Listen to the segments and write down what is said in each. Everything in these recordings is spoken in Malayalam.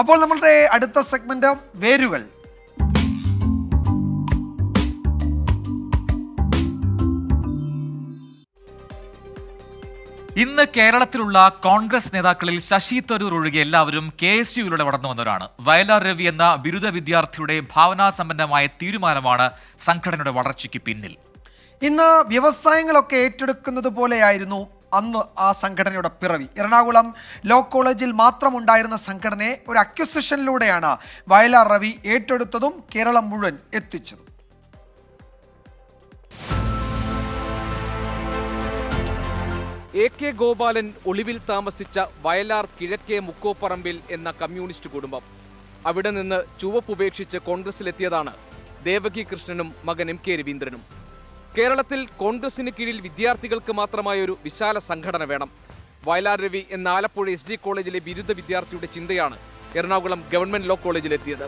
അപ്പോൾ നമ്മളുടെ അടുത്ത സെഗ്മെന്റ് വേരുകൾ. ഇന്ന് കേരളത്തിലുള്ള കോൺഗ്രസ് നേതാക്കളിൽ ശശി തരൂർ ഒഴികെ എല്ലാവരും കെ എസ് യുയിലൂടെ വളർന്നു വന്നവരാണ്. വയലാർ രവി എന്ന ബിരുദ വിദ്യാർത്ഥിയുടെ ഭാവനാസമ്പന്നമായ തീരുമാനമാണ് സംഘടനയുടെ വളർച്ചയ്ക്ക് പിന്നിൽ. ഇന്ന് വ്യവസായങ്ങളൊക്കെ ഏറ്റെടുക്കുന്നത് പോലെയായിരുന്നു അന്ന് ആ സംഘടനയുടെ പിറവി. എറണാകുളം ലോ കോളേജിൽ മാത്രം ഉണ്ടായിരുന്ന സംഘടനയെ ഒരു അക്യുസിഷനിലൂടെയാണ് വയലാർ റവി ഏറ്റെടുത്തതും കേരളം മുഴുവൻ എത്തിച്ചതും. എ കെ ഗോപാലൻ ഒളിവിൽ താമസിച്ച വയലാർ കിഴക്കേ മുക്കോപ്പറമ്പിൽ എന്ന കമ്മ്യൂണിസ്റ്റ് കുടുംബം. അവിടെ നിന്ന് ചുവപ്പുപേക്ഷിച്ച് കോൺഗ്രസിലെത്തിയതാണ് ദേവകി കൃഷ്ണനും മകൻ എം കെ രവീന്ദ്രനും. കേരളത്തിൽ കോൺഗ്രസിന് കീഴിൽ വിദ്യാർത്ഥികൾക്ക് മാത്രമായ ഒരു വിശാല സംഘടന വേണം. വയലാർ രവി എന്ന ആലപ്പുഴ എസ് ഡി കോളേജിലെ ബിരുദ വിദ്യാർത്ഥിയുടെ ചിന്തയാണ് എറണാകുളം ഗവൺമെന്റ് ലോ കോളേജിലെത്തിയത്.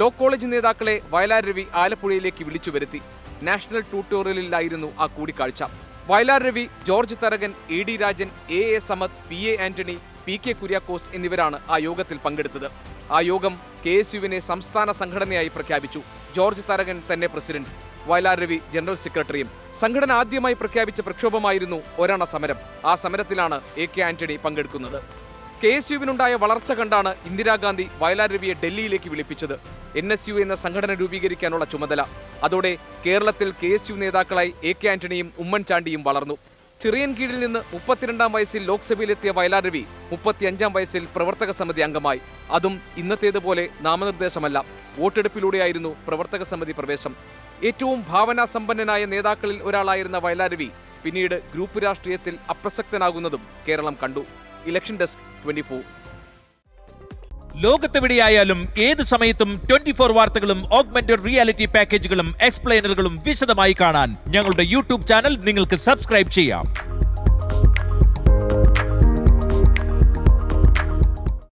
ലോ കോളേജ് നേതാക്കളെ വയലാർ രവി ആലപ്പുഴയിലേക്ക് വിളിച്ചു വരുത്തി. നാഷണൽ ട്യൂട്ടോറിയലിലായിരുന്നു ആ കൂടിക്കാഴ്ച. Vayalar Ravi George Tharakan A D Rajan A A Samad P A Antony P K Kuriakose എന്നിവരാണ് ആ യോഗത്തിൽ പങ്കെടുത്തത്. ആ യോഗം കെ എസ് യുവിനെ സംസ്ഥാന സംഘടനയായി പ്രഖ്യാപിച്ചു. ജോർജ് തരകൻ തന്നെ പ്രസിഡന്റ്. വയലാർ രവി ജനറൽ സെക്രട്ടറിയും സംഘടന ആദ്യമായി പ്രഖ്യാപിച്ച പ്രക്ഷോഭമായിരുന്നു ഒരണ സമരം. ആ സമരത്തിലാണ് എ കെ ആന്റണി പങ്കെടുക്കുന്നത്. കെ എസ് യുവിനുണ്ടായ വളർച്ച കണ്ടാണ് ഇന്ദിരാഗാന്ധി വയലാർ രവിയെ ഡൽഹിയിലേക്ക് വിളിപ്പിച്ചത്. എൻ എസ് യു എന്ന സംഘടന രൂപീകരിക്കാനുള്ള ചുമതല. അതോടെ കേരളത്തിൽ കെ എസ് യു നേതാക്കളായി എ കെ ആന്റണിയും ഉമ്മൻചാണ്ടിയും വളർന്നു. ചെറിയൻ കീഴിൽ നിന്ന് മുപ്പത്തിരണ്ടാം വയസ്സിൽ ലോക്സഭയിലെത്തിയ വയലാർ രവി മുപ്പത്തിയഞ്ചാം വയസ്സിൽ പ്രവർത്തക സമിതി അംഗമായി. അതും ഇന്നത്തേതുപോലെ നാമനിർദ്ദേശമല്ല. വോട്ടെടുപ്പിലൂടെയായിരുന്നു പ്രവർത്തക സമിതി പ്രവേശം. ഏറ്റവും ഭാവനാസമ്പന്നനായ നേതാക്കളിൽ ഒരാളായിരുന്ന വയലാരവി പിന്നീട് ഗ്രൂപ്പ് രാഷ്ട്രീയത്തിൽ അപ്രസക്തനാകുന്നതും കേരളം കണ്ടു. Election desk twenty four. ലോകത്തെവിടെയായാലും ഏത് സമയത്തും ട്വന്റി ഫോർ വാർത്തകളും ഓഗ്മെന്റഡ് റിയാലിറ്റി പാക്കേജുകളും എക്സ്പ്ലെയിനറുകളും വിശദമായി കാണാൻ ഞങ്ങളുടെ യൂട്യൂബ് ചാനൽ നിങ്ങൾക്ക് സബ്സ്ക്രൈബ് ചെയ്യാം.